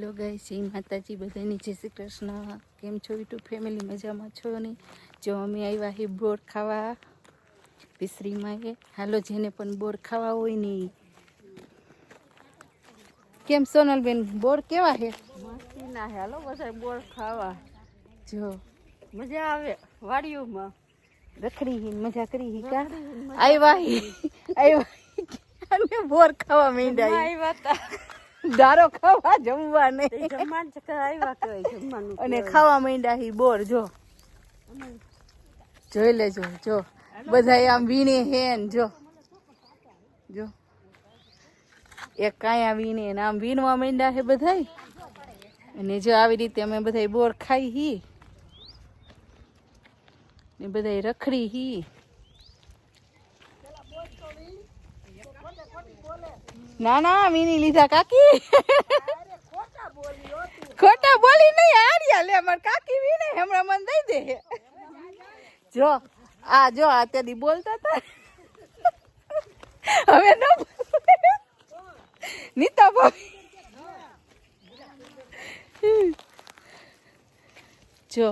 Hello ગાય શ્રી માતાજી બધાની જય શ્રી કૃષ્ણ. કેમ છો યુટ્યુબ ફેમિલી? મજામાં છો ને? જો અમે આવ્યા હી બોર ખાવા પિસરીમાં એ. હાલો જેને પણ બોર ખાવા હોય ને. કેમ સોનલબેન બોર કેવા હે? ના હાલો બધા બોર ખાવા. જો. મજા આવે વાડીઓમાં. રખડી હી મજા કરી હી કા? આવ્યા હી આવ્યા અને બોર ખાવા માંડ્યા. આવ્યા તા. દારો ખાવા જમવા નહીં જમવાનું આવ્યા કહેવાય જમવાનું અને ખાવા માંડ્યા હી બોર જો. જોઈ લેજો જો. બધા આમ વીણે હેન જો. જો. એક કાયા વીણે ને આમ વીણવા માંડ્યા હે બધાય. અને જો આવી રીતે અમે બધાય બોર ખાઈ હી. ને બધાય રખડી હી. ના ના વીણી લીધા કાકી. ખોટા બોલી નહીં આર્યા લે, માર કાકી વીને હમણાં મને દઈ દે. જો, આ જો, આ ત્યાંથી બોલતા હતા. હવે ન નીતા ભાભી. જો.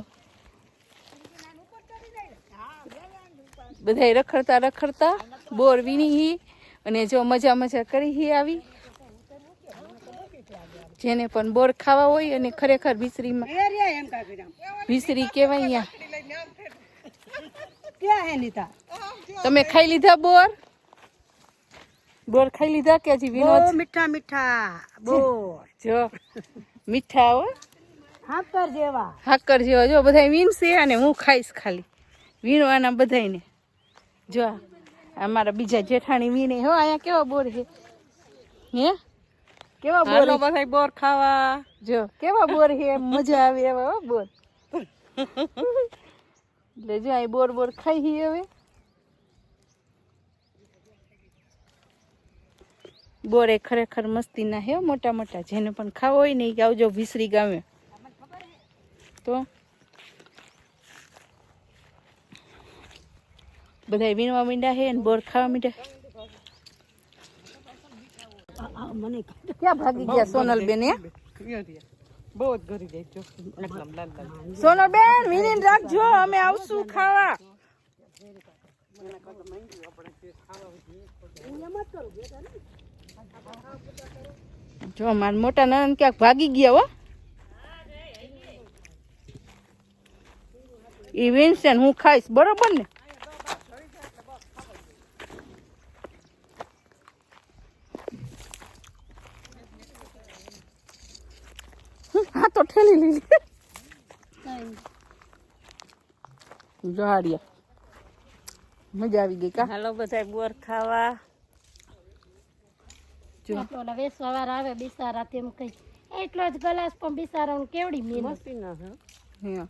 બધાય રખડતા રખડતા બોર વીણી અને જો મજા મજા કરી હી આવી. જેને પણ બોર ખાવા હોય અને ખરેખર વિસરીમાં ભીસરી કહેવાય અહીંયા. તમે ખાઈ લીધા બોર? બોર ખાઈ લીધા કે હજી વિનોદ? મીઠા મીઠા બોર. જો મીઠા હો. હાકર જેવા. હાકર જેવા. જો બધા વીણશે અને હું ખાઈશ ખાલી. વીણવાના બધાને જો અમારા બીજા જેઠાણી વીણે. હો અહીંયા કેવા બોર છે? હે? કેવા બોર બધા બોર ખાવા. જો કેવા બોર છે? મજા આવે એવા હો બોર. એટલે જો અહીં બોર બોર ખાઈ હી હવે. બોર એ ખરેખર મસ્તી ના હે મોટા મોટા. જેને પણ ખાવો હોય ને ઈ આવજો વિસરી ગામે. તો બધા વીણવા મીંડા હે ને બોર ખાવા મીંડા મને ક્યાં ભાગી ગયા સોનલ બેન બહુ જ જાય સોનલ વીણીને રાખજો અમે આવશું ખાવા. જો મારા મોટા નાન ક્યાંક ભાગી ગયા હો. ઈ વીણશે ને હું ખાઈશ બરોબર ને? તો ઠેલી લીધી જો મજા આવી ગઈ કા? હાલો બધા બોર ખાવા. જો. ઓલા વેસવા વાળા આવે બિસારા તેમ કઈ. એટલો જ ગ્લાસ પણ બિસારા કેવડી મીન મસ્તી ના હે. હે.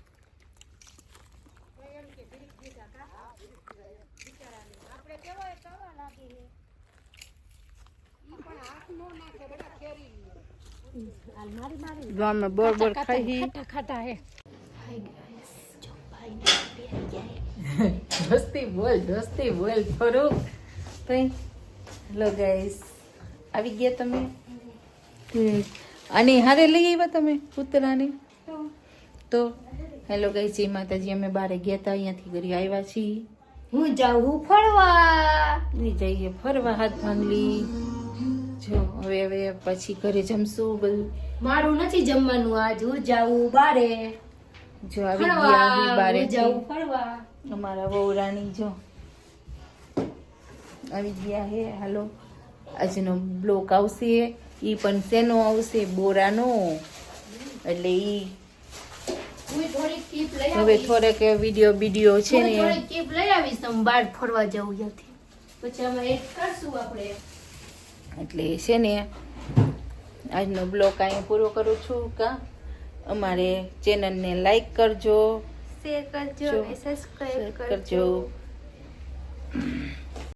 અમે બોર બોર ખાઈ ખાટા ખાટા હે. દોસ્તી બોલ દોસ્તી બોલ થોડુંક તઈ? હેલો ગાઈસ આવી ગયા તમે. અને હારે લઈ આવ્યા તમે કૂતરાને? તો? હેલો ગાઈસ જય માતાજી અમે બારે ગયા હતા અહીંયાથી ઘરે આવ્યા છીએ. હું જાઉં ફરવા. ની જઈએ ફરવા હાથ ભાંગલી જો હવે હવે પછી ઘરે જમશું બધું. મારું નથી જમવાનું આજ હું જાઉં બારે. જો આવી ગયા બારે જાઉં ફરવા. અમારા વહુરાણી જો. આવી ગયા હે હાલો. આજનો બ્લોક આવશે એ પણ શેનો આવશે? બોરાનો. એટલે ઈ હવે થોડેક વીડિયો વીડિયો છે ને. લઈ આવીશ બહાર ફરવા જવું ત્યાંથી પછી અમે એડ કરશું આપણે. એટલે છે ને આજનો બ્લોગ અહીં પૂરો કરું છું કા? અમારે ચેનલને લાઈક કરજો. શેર કરજો સબસ્ક્રાઈબ કરજો.